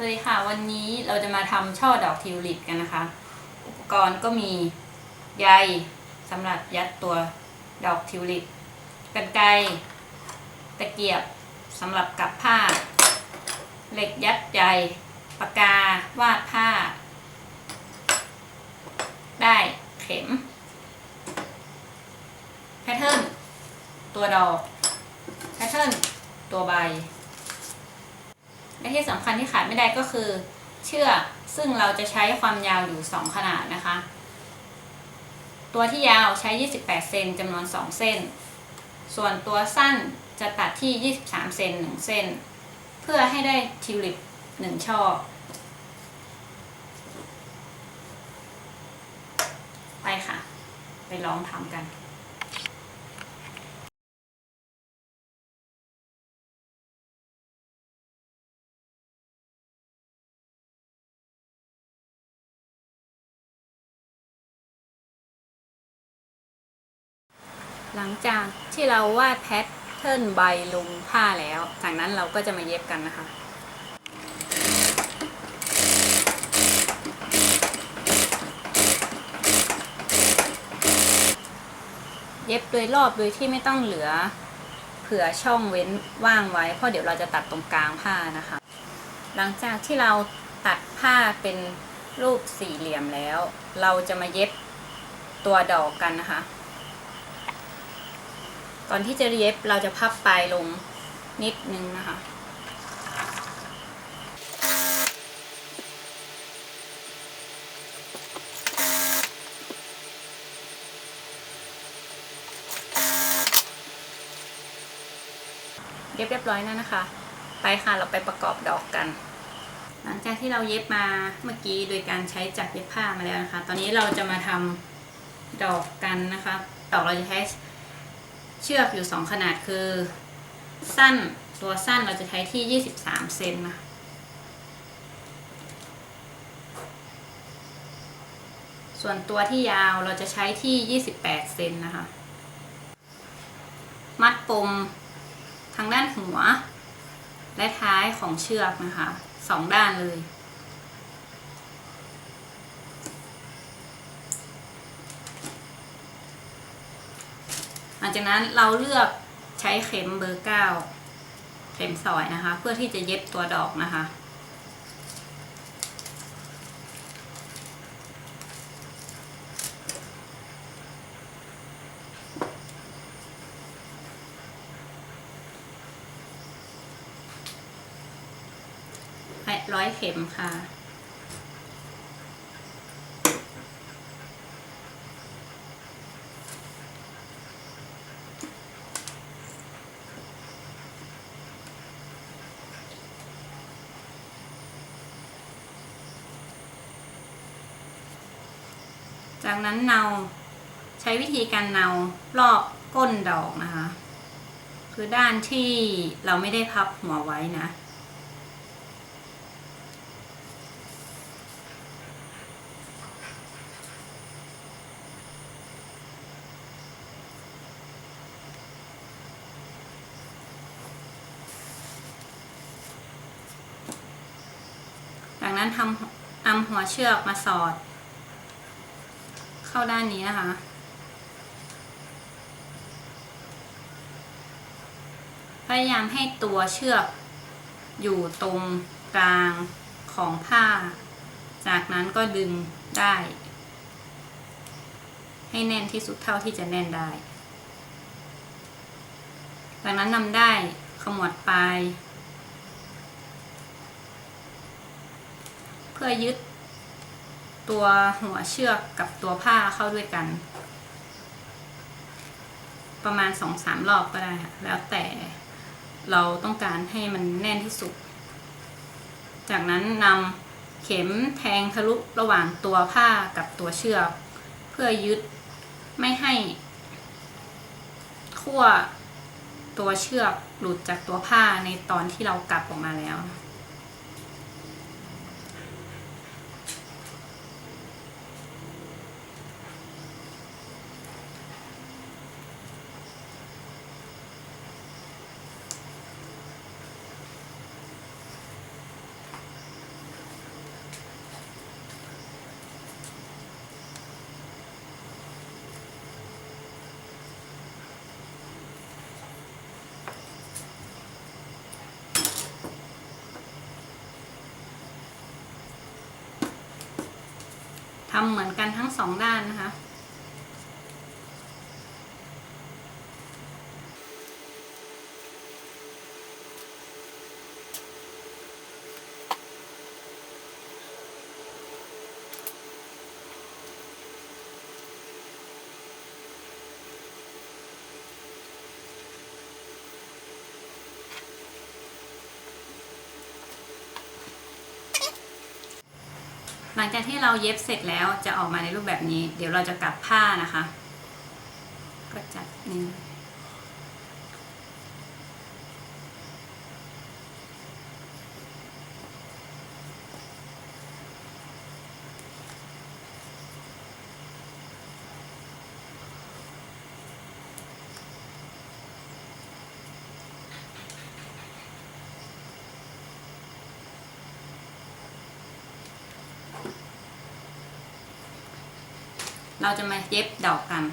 สวัสดีค่ะวันนี้เราจะมาทำช่อดอกทิวลิปกันนะคะ อุปกรณ์ก็มีใยสำหรับยัดตัวดอกทิวลิปกันไกรตะเกียบสำหรับกับผ้า เหล็กยัดใยปากกาวาดผ้า ได้เข็มแพทเทิร์นตัวดอกแพทเทิร์นตัวใบ และที่สำคัญที่ขาดไม่ได้ก็คือ เชือกซึ่งเราจะใช้ความยาวอยู่ 2 ขนาดนะคะ ตัวที่ยาวใช้ 28 เซนจำนวน 2 เส้น ส่วนตัวสั้นจะตัดที่ 23 เซน1เส้น เพื่อให้ได้ทิวลิป 1 ช่อ ไปค่ะ ไปลองทำกัน หลังจากที่เราวาดแพทเทิร์นใบลงผ้าแล้ว จากนั้นเราก็จะมาเย็บกันนะคะเย็บโดยรอบโดยที่ไม่ต้องเหลือเผื่อช่องเว้นว่างไว้ เพราะเดี๋ยวเราจะตัดตรงกลางผ้านะคะ หลังจากที่เราตัดผ้าเป็นรูปสี่เหลี่ยมแล้ว เราจะมาเย็บตัวดอกกันนะคะ ก่อนที่จะเย็บเราจะพับปลายลงนิดนึงนะคะเย็บเรียบร้อยแล้วนะคะ ไปค่ะเราไปประกอบดอกกัน หลังจากที่เราเย็บมาเมื่อกี้โดยการใช้จักรเย็บผ้ามาแล้วนะคะ ตอนนี้เราจะมาทำดอกกันนะคะ ดอกเราจะใช้ เชือกอยู่2ขนาดคือ สั้นตัวสั้นเราจะใช้ที่ 23 เซนนะส่วนตัวที่ยาวเราจะใช้ที่ 28 เซนนะคะ มัดปมทางด้านหัว และท้ายของเชือกนะคะสองด้านเลย ลังจากนั้นเราเลือกใช้เข็มเบอร์เก้าเข็มสอยนะคะ เพื่อที่จะเย็บตัวดอกนะคะ ร้อยเข็มค่ะ จากนั้นเนาใช้วิธีการเนารอบก้นดอกนะคะ คือด้านที่เราไม่ได้พับหัวไว้นะจากนั้นทำนำหัวเชือกมาสอด เข้าด้านนี้นะคะ พยายามให้ตัวเชือกอยู่ตรงกลางของผ้า จากนั้นก็ดึงได้ ให้แน่นที่สุดเท่าที่จะแน่นได้ จากนั้นนำได้ขมวดปลาย เพื่อยึด ตัวหัวเชือกกับตัวผ้าเข้าด้วยกัน ประมาณสองสามรอบก็ได้ค่ะแล้วแต่เราต้องการให้มันแน่นที่สุด จากนั้นนำเข็มแทงทะลุระหว่างตัวผ้ากับตัวเชือก เพื่อยึดไม่ให้ขั้วตัวเชือกหลุดจากตัวผ้าในตอนที่เรากลับออกมาแล้ว ทำเหมือนกันทั้งสองด้านนะคะ หลังจากที่เราเย็บเสร็จแล้วจะออกมาในรูปแบบนี้ เดี๋ยวเราจะกลับผ้านะคะ ก็จัดนี่ เราจะมาเย็บดอกกัน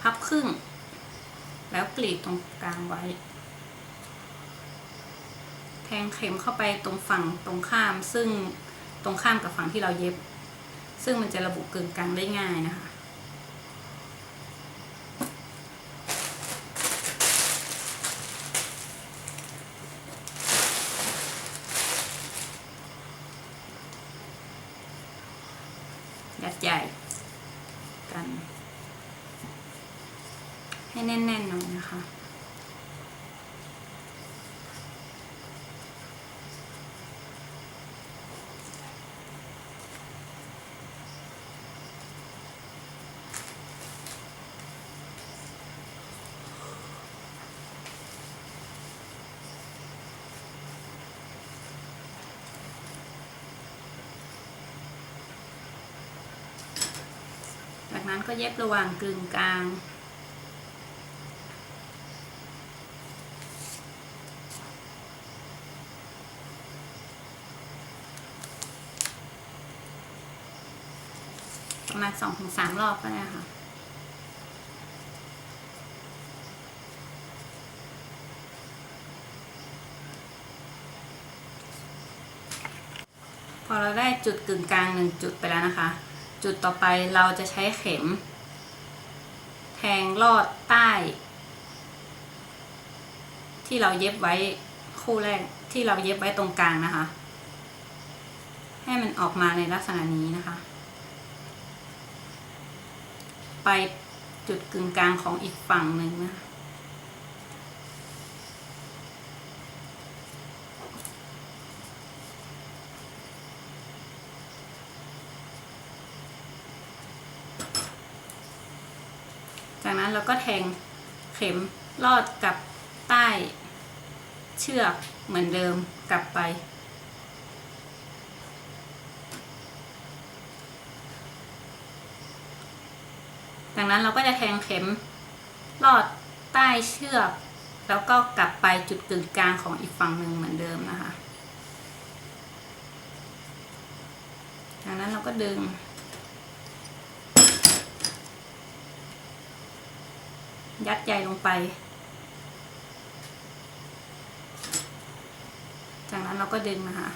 พับครึ่ง แล้วกรีดตรงกลางไว้ แทงเข็มเข้าไปตรงฝั่งตรงข้าม ซึ่งตรงข้ามกับฝั่งที่เราเย็บ ซึ่งมันจะระบุกึ่งกลางได้ง่ายนะคะ ยัดใหญ่กัน ให้แน่นๆหน่อยนะคะ นั้นก็เย็บระหว่างกึ่งกลาง ประมาณสองถึงสามรอบก็ได้ค่ะพอเราได้จุดกึ่งกลางหนึ่งจุดไปแล้วนะคะ จุดต่อไปเราจะใช้เข็ม แทงลอดใต้ ที่เราเย็บไว้คู่แรกที่เราเย็บไว้ตรงกลางนะคะ ให้มันออกมาในลักษณะนี้นะคะ ไปจุดกึ่งกลางของอีกฝั่งหนึ่งนะคะ จากนั้นเราก็แทงเข็มลอดกับใต้เชือกเหมือนเดิมกลับไป จากนั้นเราก็จะแทงเข็มลอดใต้เชือก แล้วก็กลับไปจุดกึ่งกลางของอีกฝั่งหนึ่งเหมือนเดิมนะคะ จากนั้นเราก็ดึง ยัดใยลงไป จากนั้นเราก็ดึงนะคะ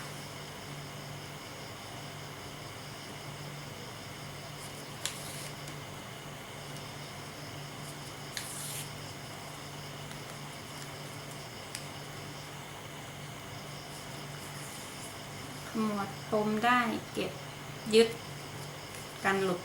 ขมวดปมได้เก็บยึดกันหลุด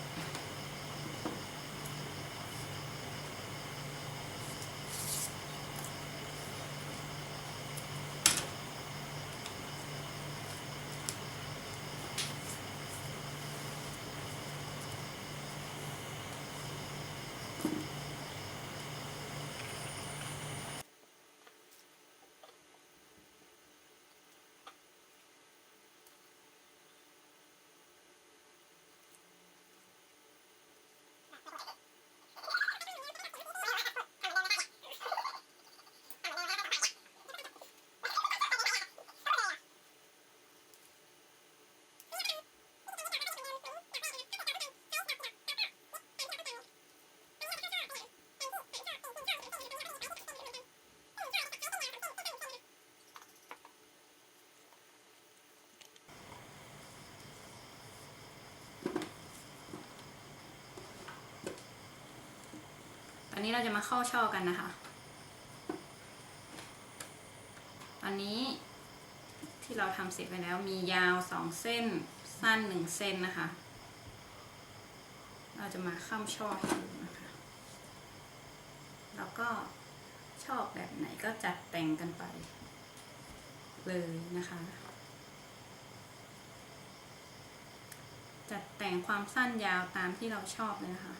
นี้เราจะมาเข้าช่อกันนะคะตอนนี้ที่เราทำเสร็จไปแล้วมียาวสองเส้นสั้นหนึ่งเส้นนะคะ เราจะมาข้ามช่อให้ดูนะคะ แล้วก็ชอบแบบไหนก็จัดแต่งกันไป เลยนะคะ จัดแต่งความสั้นยาวตามที่เราชอบเลยนะคะ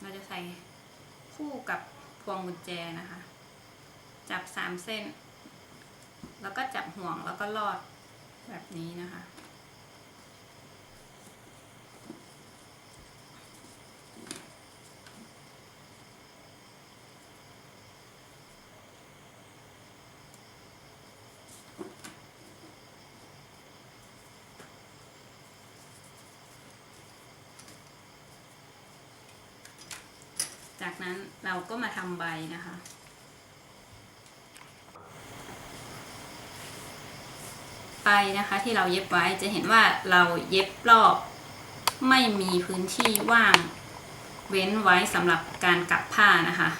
เราจะใส่คู่กับพวงกุญแจนะคะ จับสามเส้น แล้วก็จับห่วงแล้วก็ลอดแบบนี้นะคะ จากนั้นเราก็มาทำใบนะคะ ไปนะคะที่เราเย็บไว้จะเห็นว่าเราเย็บรอบไม่มีพื้นที่ว่างเว้นไว้สำหรับการกลับผ้านะคะ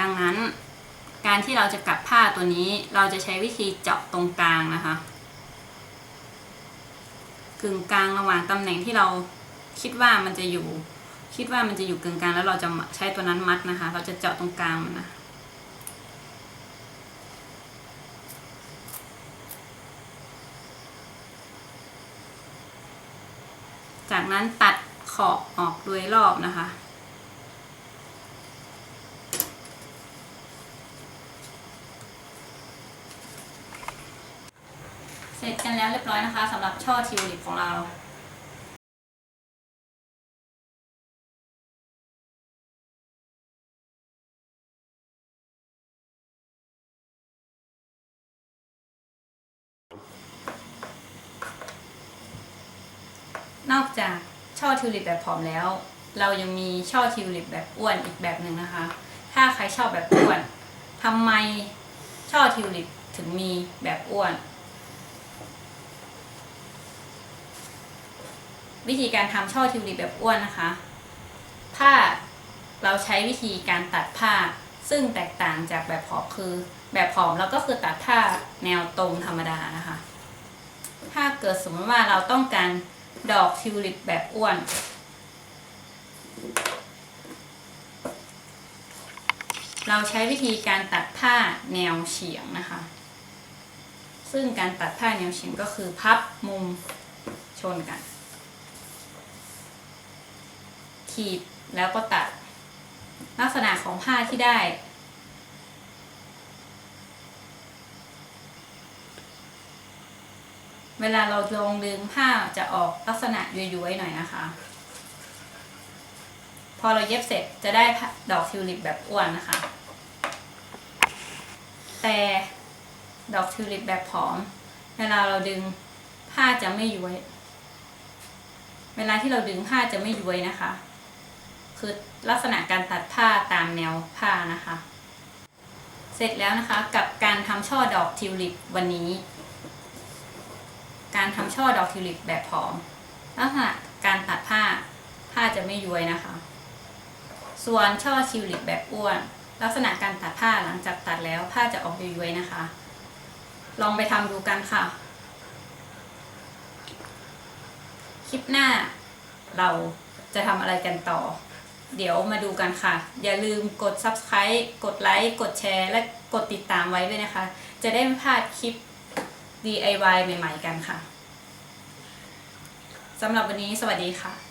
ดังนั้น การที่เราจะกลับผ้าตัวนี้ เราจะใช้วิธีเจาะตรงกลางนะคะ กึ่งกลางระหว่างตำแหน่งที่เราคิดว่ามันจะอยู่ คิดว่ามันจะอยู่กึ่งกลางแล้วเราจะใช้ตัวนั้นมัดนะคะ เราจะเจาะตรงกลางมันนะจากนั้นตัดขอบออกโดยรอบนะคะ เสร็จกันแล้วเรียบร้อยนะคะสำหรับช่อทิวลิปของเรานอกจากช่อทิวลิปแบบผอมแล้ว เรายังมีช่อทิวลิปแบบอ้วนอีกแบบหนึ่งนะคะ ถ้าใครชอบแบบอ้วนทำไมช่อทิวลิปถึงมีแบบอ้วน วิธีการทำช่อทิวลิปแบบอ้วนนะคะ ผ้าเราใช้วิธีการตัดผ้า ซึ่งแตกต่างจากแบบผอมคือ แบบผอมเราก็คือตัดผ้าแนวตรงธรรมดานะคะ ถ้าเกิดสมมติว่าเราต้องการดอกทิวลิปแบบอ้วน เราใช้วิธีการตัดผ้าแนวเฉียงนะคะ ซึ่งการตัดผ้าแนวเฉียงก็คือพับมุมชนกัน ขีดแล้วก็ตัด ลักษณะของผ้าที่ได้ เวลาเราลงดึงผ้าจะออกลักษณะย้วยๆหน่อยนะคะ พอเราเย็บเสร็จจะได้ดอกทิวลิปแบบอ้วนนะคะ แต่ดอกทิวลิปแบบผอม เวลาเราดึงผ้าจะไม่ย้วย เวลาที่เราดึงผ้าจะไม่ย้วยนะคะ คือลักษณะการตัดผ้าตามแนวผ้านะคะ เสร็จแล้วนะคะกับการทำช่อดอกทิวลิปวันนี้ การทำช่อดอกทิวลิปแบบผอมลักษณะการตัดผ้าผ้าจะไม่ย้วยนะคะ ส่วนช่อทิวลิปแบบอ้วน ลักษณะการตัดผ้าหลังจากตัดแล้วผ้าจะออกย้วยๆนะคะ ลองไปทำดูกันค่ะ คลิปหน้าเราจะทำอะไรกันต่อ เดี๋ยวมาดูกันค่ะ อย่าลืมกด subscribe กดไลค์ กดแชร์ และกดติดตามไว้ด้วยนะคะ จะได้ไม่พลาดคลิป DIY ใหม่ ๆ กันค่ะสำหรับวันนี้สวัสดีค่ะ